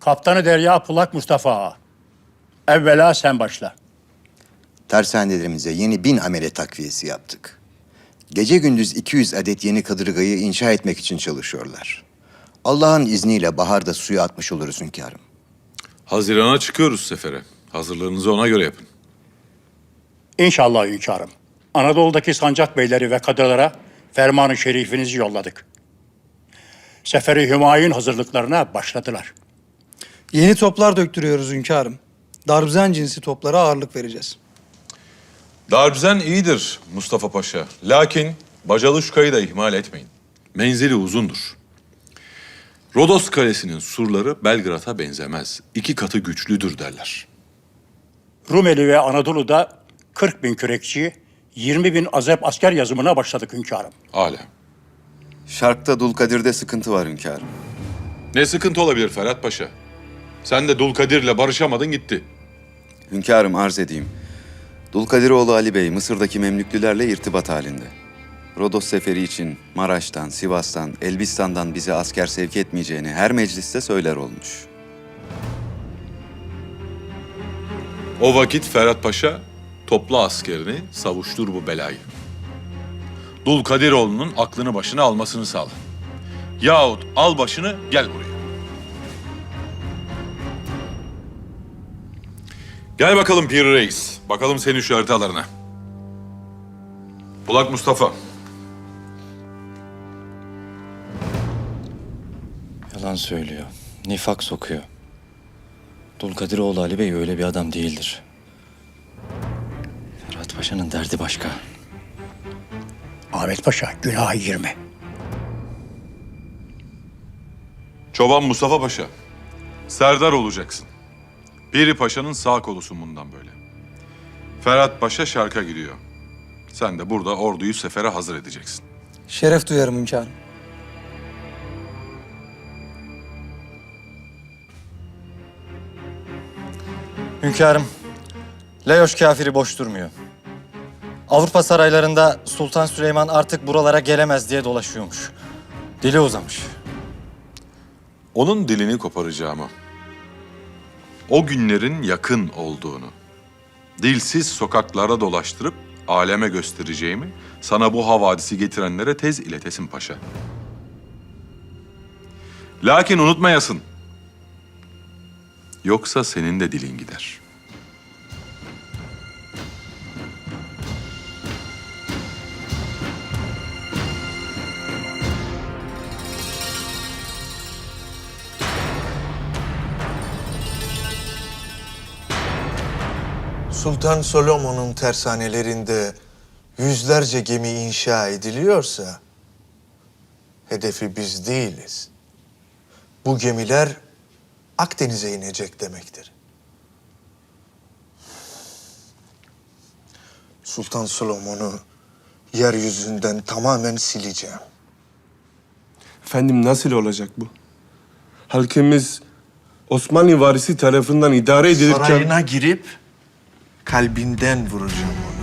Kaptanı Derya Pulak Mustafa Ağa. Evvela sen başla. Tersanelerimize yeni bin amele takviyesi yaptık. Gece gündüz 200 adet yeni kadırgayı inşa etmek için çalışıyorlar. Allah'ın izniyle baharda suya atmış oluruz hünkârım. Hazirana çıkıyoruz sefere. Hazırlığınızı ona göre yapın. İnşallah hünkârım. Anadolu'daki sancak beyleri ve kadılara fermanı şerifinizi yolladık. Seferi Hümayun hazırlıklarına başladılar. Yeni toplar döktürüyoruz hünkârım. Darbzen cinsi toplara ağırlık vereceğiz. Darbzen iyidir Mustafa Paşa. Lakin Bacaluşka'yı da ihmal etmeyin. Menzili uzundur. Rodos Kalesi'nin surları Belgrad'a benzemez. İki katı güçlüdür derler. Rumeli ve Anadolu'da 40 bin kürekçi, 20 bin azep asker yazımına başladık hünkârım. Âlâ. Şarkta Dulkadir'de sıkıntı var hünkârım. Ne sıkıntı olabilir Ferhat Paşa? Sen de Dulkadir'le barışamadın gitti. Hünkârım arz edeyim. Dulkadiroğlu Ali Bey Mısır'daki Memlüklülerle irtibat halinde. Rodos seferi için Maraş'tan, Sivas'tan, Elbistan'dan bize asker sevk etmeyeceğini her mecliste söyler olmuş. O vakit Ferhat Paşa topla askerini savuştur bu belayı. Dulkadiroğlu'nun aklını başına almasını sağla. Yahut al başını gel buraya. Gel bakalım Pir Reis. Bakalım senin şu haritalarına. Bulak Mustafa. Yalan söylüyor. Nifak sokuyor. Dulkadiroğlu Ali Bey öyle bir adam değildir. Ferhat Paşa'nın derdi başka. Ahmet Paşa günaha girme. Çoban Mustafa Paşa. Serdar olacaksın. Piri Paşa'nın sağ kolusun bundan böyle. Ferhat Paşa şarka giriyor. Sen de burada orduyu sefere hazır edeceksin. Şeref duyarım hünkârım. Hünkârım, Leoş kafiri boş durmuyor. Avrupa saraylarında Sultan Süleyman artık buralara gelemez diye dolaşıyormuş. Dili uzamış. Onun dilini koparacağımı, o günlerin yakın olduğunu, dilsiz sokaklarda dolaştırıp aleme göstereceğimi sana bu havadisi getirenlere tez iletesin paşa. Lakin unutmayasın. Yoksa senin de dilin gider. Sultan Solomon'un tersanelerinde yüzlerce gemi inşa ediliyorsa hedefi biz değiliz. Bu gemiler Akdeniz'e inecek demektir. Sultan Solomon'u yeryüzünden tamamen sileceğim. Efendim nasıl olacak bu? Halkımız Osmanlı varisi tarafından idare edilirken... Sarayına girip kalbinden vuracağım onu.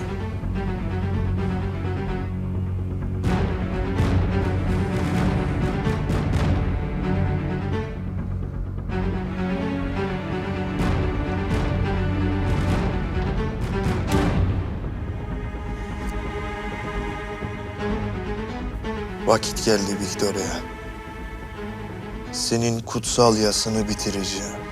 Vakit geldi Victoria. Senin kutsal yasını bitireceğim.